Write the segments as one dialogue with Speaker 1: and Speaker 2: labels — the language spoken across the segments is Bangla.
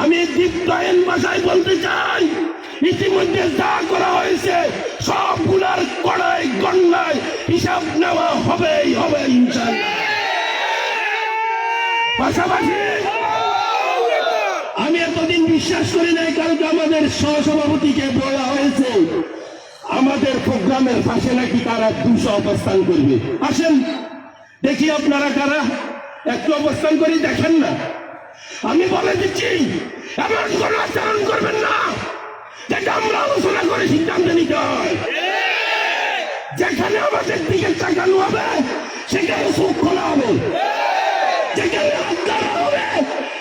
Speaker 1: আমি দীপ্তায়ন ভাষায় বলতে চাই, ইতিমধ্যে যা করা হয়েছে, সবগুলার কড়াই গন্ডায় হিসাব নেওয়া হবেই, হবে পাশাপাশি আমি এতদিন বিশ্বাস করি নাই, কারণ আমাদের সহসভাপতিকে বলা হয়েছে, আমাদের প্রোগ্রামের পাশে নাকি তারা দুশো অবস্থান করবে। আসেন, দেখি আপনারা কারা? একটু অবস্থান করি, দেখেন না। আমি বলে দিচ্ছি, এমন কোন আচরণ করবেন না। যেটা আমরা আলোচনা করে সিদ্ধান্ত নিতে হয়। যেখানে আমাদের দিকে তাকানো হবে, সেখানে সুখ খোলা হবে। যেখানে ধরা হবে,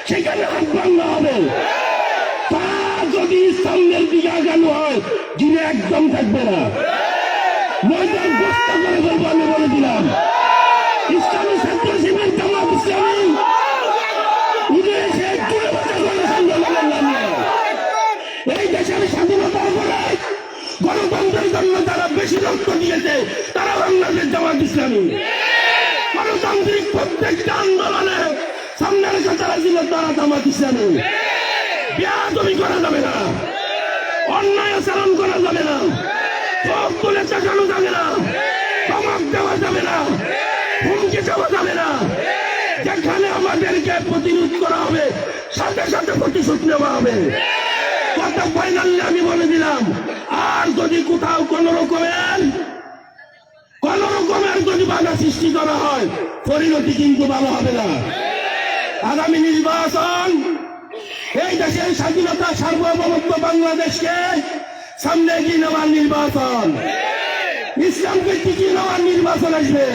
Speaker 1: সেখানে হাত হবে। তা যদি সামনের দিকে আগানো হয়, দিনে একদম থাকবে না। ময়দান গ্রস্ত করে বলব, আমি বলে দিলাম। ইসলামী ছাত্র যারা নিয়েছে তারা বাংলাদেশ জামাত ইসলামী। গণতান্ত্রিক প্রত্যেকটা আন্দোলনে সামনের কাতারা ছিল তারা জামাত ইসলামী। বেয়াদবি করা যাবে না। অন্যায় আচরণ করা যাবে না। চোখ তুলে তাকানো যাবে না। ধমক দেওয়া যাবে না। হুমকি দেওয়া যাবে না। যেখানে আমাদেরকে প্রতিরোধ করা হবে, সাথে সাথে প্রতিশোধ নেওয়া হবে। কত ফাইনালি আমি বলে দিলাম, আর যদি কোথাও কোন রকমের কোন রকমের যদি বাধা সৃষ্টি করা হয়, পরিণতি কিন্তু ভালো হবে না। আগামী নির্বাচন, এই দেশের স্বাধীনতা, সার্বভৌমত্ব বাংলাদেশকে সামনে এগিয়ে নেওয়ার নির্বাচন। ইসলামকে টিকিয়ে নেওয়ার নির্বাচন আসবে।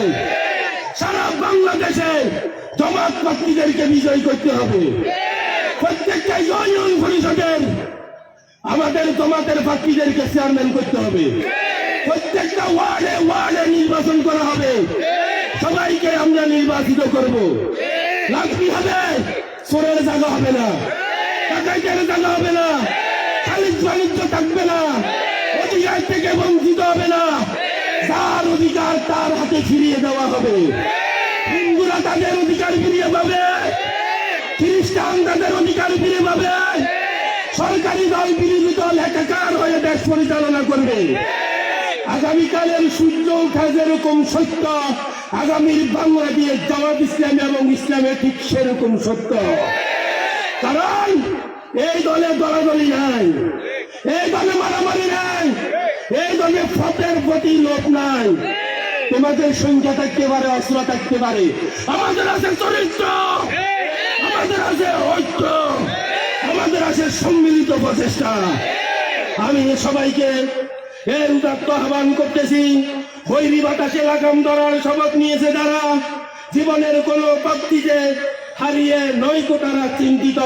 Speaker 1: সারা বাংলাদেশে জমাত প্রার্থীদেরকে বিজয় করতে হবে। প্রত্যেকটা ইউনিয়ন পরিষদের আমাদের জমাতের প্রার্থীদেরকে চেয়ারম্যান করতে হবে। প্রত্যেকটা ওয়ার্ডে ওয়ার্ডে নির্বাচন করা হবে। সবাইকে আমরা নির্বাচিত করব। লাভি হবে, চোরের জায়গা হবে না। টাকাইতের জায়গা হবে না। খালিদ বাণিজ্য থাকবে না। অধিকার থেকে বঞ্চিত হবে না। যার অধিকার তার হাতে ফিরিয়ে দেওয়া হবে। হিন্দুরা তাদের অধিকার ফিরিয়ে পাবে। খ্রিস্টান তাদের অধিকার ফিরে পাবে। সরকারি দল বিরোধী দল একাকার হয়ে দেশ পরিচালনা করবে। আগামীকালের সূর্য ওঠা যেরকম সত্য, আগামীর বাংলাদেশ জবাব ইসলাম এবং ইসলামে ঠিক সেরকম সত্য। কারণ এই দলে দলাদলি নাই, এই দলে মারামারি নাই, এই দলে ফতের প্রতি লোক নাই। তোমাদের সংখ্যা থাকতে পারে, অস্ত্র থাকতে পারে। আমাদের আছে চরিত্র, আমাদের আছে ঐক্য। আমাদের আছে সম্মিলিত প্রচেষ্টা। আমি সবাইকে এর উদাত্ত আহ্বান করতেছি বৈরী বাতাসে লাগাম ধরার শপথ নিয়েছে তারা। জীবনের কোন প্রাপ্তিতে হারিয়ে নৈক তারা চিন্তিত।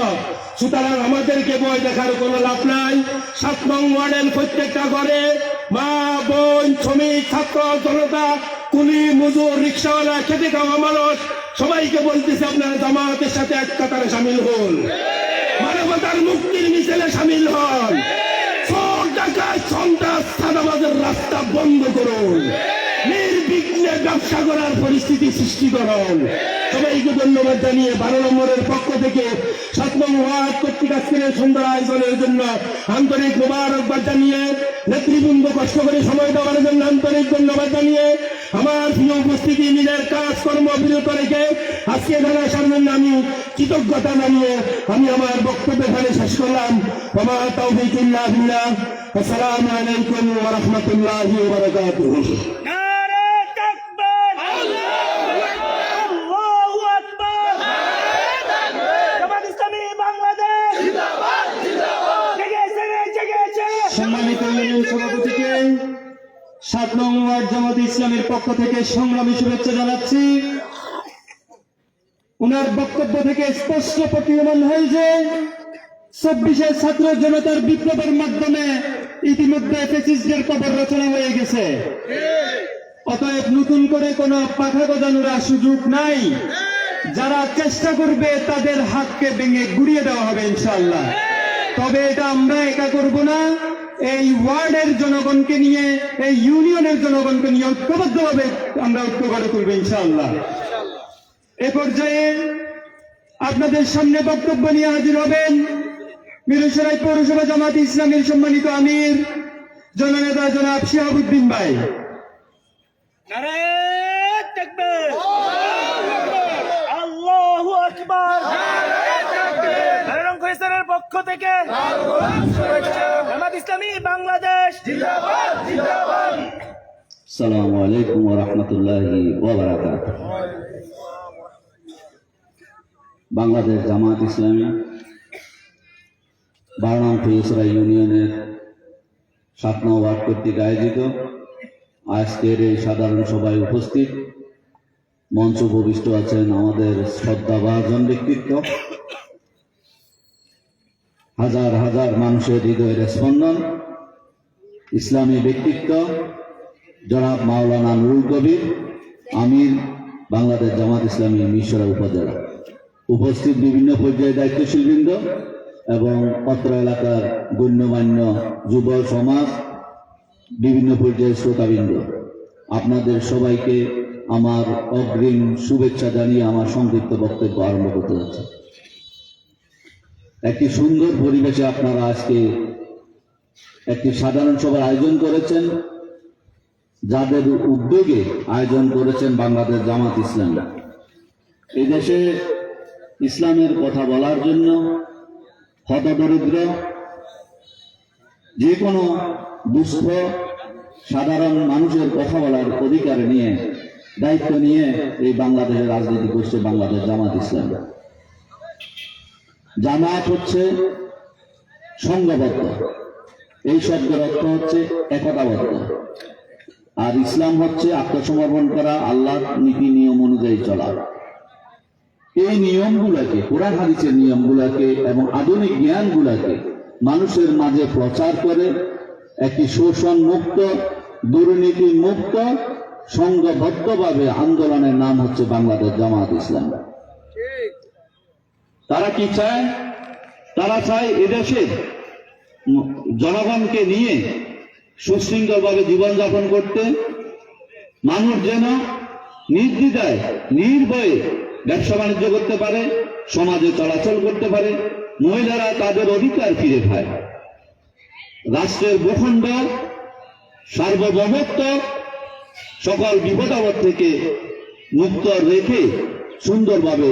Speaker 1: সুতরাং আমাদেরকে বই দেখার কোনো লাভ নাই। সাত নং ওয়ার্ডের প্রত্যেকটা ঘরে মা, বোন, শ্রমিক, ছাত্র, জনতা, কুলি, মজুর, রিক্সাওয়ালা, খেতে খাওয়া মানুষ, সবাইকে বলতেছে আপনারা জামাতের সাথে এক কাতারে সামিল হন। মানবতার মুক্তির মিছিলে সামিল হন। সন্ত্রাস সাদাবাদের রাস্তা বন্ধ করুন। নির্বিঘ্নে ব্যবসা করার পরিস্থিতি সৃষ্টি করুন। সবাইকে ধন্যবাদ জানিয়ে বারো নম্বরের পক্ষ থেকে ওয়ার্ড কর্তৃক আজকের সুন্দর আয়োজনের জন্য আন্তরিক মোবারকবাদ জানিয়ে নেতৃবৃন্দ কষ্ট করে সময় দেওয়ার জন্য আন্তরিক ধন্যবাদ জানিয়ে আমার প্রিয় উপস্থিতি নিজের কাজকর্ম বিরত রেখে আজকে যারা সামনে আমি কৃতজ্ঞতা জানিয়ে আমি আমার বক্তব্য এখানে শেষ করলাম। আমার বিল্লাহ আসসালামু আলাইকুম ওয়া রাহমাতুল্লাহি ওয়া বারাকাতুহু।
Speaker 2: সম্মানিত সভাপতিকে সাত নং জামাত ইসলামের পক্ষ থেকে সংগ্রামী শুভেচ্ছা জানাচ্ছি। উনার বক্তব্য থেকে স্পষ্ট প্রতীয়মান হয় যে চব্বিশে ছাত্র জনতার বিপ্লবের মাধ্যমে ইতিমধ্যে কবর রচনা হয়ে গেছে। অতএব নতুন করে কোনো পাখা গজানোর সুযোগ নাই। যারা চেষ্টা করবে তাদের হাতকে ভেঙে গুড়িয়ে দেওয়া হবে ইনশাল্লাহ তবে এটা আমরা একা করব না। এই ওয়ার্ডের জনগণকে নিয়ে এই ইউনিয়নের জনগণকে নিয়ে ঐক্যবদ্ধভাবে আমরা ঐক্য গড়ে তুলবো ইনশাআল্লাহ। এ পর্যায়ে আপনাদের সামনে বক্তব্য নিয়ে হাজির হবেন মিরসরাই পৌরসভা জামাত ইসলামের সম্মানিত আমির জননেতা জনাব শিহাবুদ্দিন ভাই।
Speaker 3: পক্ষ থেকে বাংলাদেশ
Speaker 4: আলাইকুম বাংলাদেশ জামাত ইসলামী বারনাম ইউনিয়নের সাত নং কর্তৃক আয়োজিত আজকের এই সাধারণ সভায় উপস্থিত মঞ্চ উপবিষ্ট আছেন আমাদের শ্রদ্ধাভাজন ব্যক্তিত্ব। হাজার হাজার মানুষের হৃদয়ের স্পন্দন ইসলামী ব্যক্তিত্ব, জনাব মাওলানা নুরুল কবির, আমির বাংলাদেশ জামাত ইসলামী মিশরা উপজেলা। উপস্থিত বিভিন্ন পর্যায়ে দায়িত্বশীল বৃন্দ এবং অত্র এলাকার গণ্যমান্য যুব সমাজ, বিভিন্ন পর্যায়ের শ্রোতাবৃন্দ। আপনাদের সবাইকে আমার অগ্রিম শুভেচ্ছা জানিয়ে আমার সংক্ষিপ্ত বক্তব্য আরম্ভ করতে যাচ্ছে। একটি সুন্দর পরিবেশে আপনারা আজকে একটি সাধারণ সভার আয়োজন করেছেন, যাদের উদ্যোগে আয়োজন করেছেন বাংলাদেশ জামাত ইসলাম। এই দেশে ইসলামের কথা বলার জন্য হতদরিদ্র, যে কোনো দুস্থ, সাধারণ মানুষের কথা বলার অধিকার নিয়ে, দায়িত্ব নিয়ে এই বাংলাদেশের রাজনীতি করছে বাংলাদেশ জামাত ইসলাম। জামাত হচ্ছে সংঘবদ্ধ। এই শব্দের অর্থ হচ্ছে একতাবদ্ধ আর ইসলাম হচ্ছে আত্মসমর্পণ করা, আল্লাহর নীতি নিয়ম অনুযায়ী চলা। এই নিয়মগুলোকে, কোরআন হাদিসের নিয়মগুলোকে এবং আধুনিক জ্ঞানগুলোকে মানুষের মাঝে প্রচার করে একটি শোষণ মুক্ত দুর্নীতি মুক্ত সংঘবদ্ধভাবে আন্দোলনের নাম হচ্ছে বাংলাদেশ জামাত ইসলাম।
Speaker 1: তারা কি চায়? তারা চায় এদেশে ম- জনগণকে নিয়ে সুশৃঙ্খলভাবে জীবনযাপন করতে মানুষ যেন নির্দ্বিধায়, নির্ভয়ে ব্যবসা বাণিজ্য করতে পারে, সমাজে চলাচল করতে পারে, মহিলারা তাদের অধিকার ফিরে পায়। রাষ্ট্রের ভূখণ্ড সার্বভৌমত্ব সকল বিপদাবদ থেকে মুক্ত রেখে সুন্দরভাবে